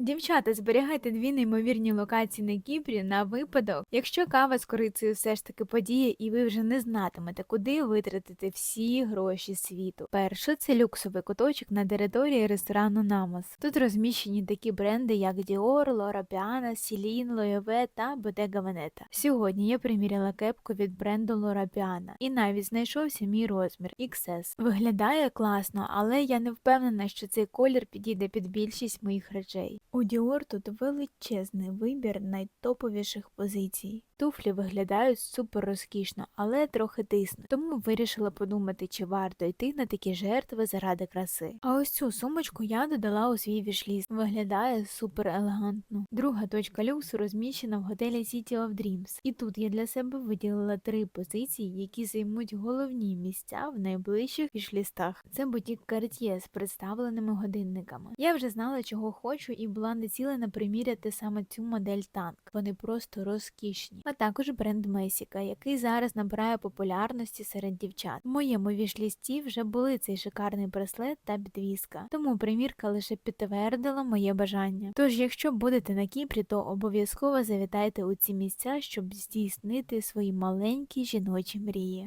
Дівчата, зберігайте дві неймовірні локації на Кіпрі на випадок, якщо кава з корицею все ж таки подіє, і ви вже не знатимете, куди витратити всі гроші світу. Перше це люксовий куточок на території ресторану Намос. Тут розміщені такі бренди, як Dior, Laura Piana, Celine, Loewe та Bottega Veneta. Сьогодні я приміряла кепку від бренду Laura Piana і навіть знайшовся мій розмір XS. Виглядає класно, але я не впевнена, що цей колір підійде під більшість моїх речей. У Dior тут величезний вибір найтоповіших позицій. Туфлі виглядають супер розкішно, але трохи тиснуть, тому вирішила подумати, чи варто йти на такі жертви заради краси. А ось цю сумочку я додала у свій вішліст. Виглядає супер елегантно. Друга точка люксу розміщена в готелі City of Dreams. І тут я для себе виділила три позиції, які займуть головні місця в найближчих вішлістах. Це бутік Cartier з представленими годинниками. Я вже знала, чого хочу, і була націлена приміряти саме цю модель танк. Вони просто розкішні. А також бренд Месіка, який зараз набирає популярності серед дівчат. В моєму вішлісті вже були цей шикарний браслет та підвіска, тому примірка лише підтвердила моє бажання. Тож, якщо будете на Кіпрі, то обов'язково завітайте у ці місця, щоб здійснити свої маленькі жіночі мрії.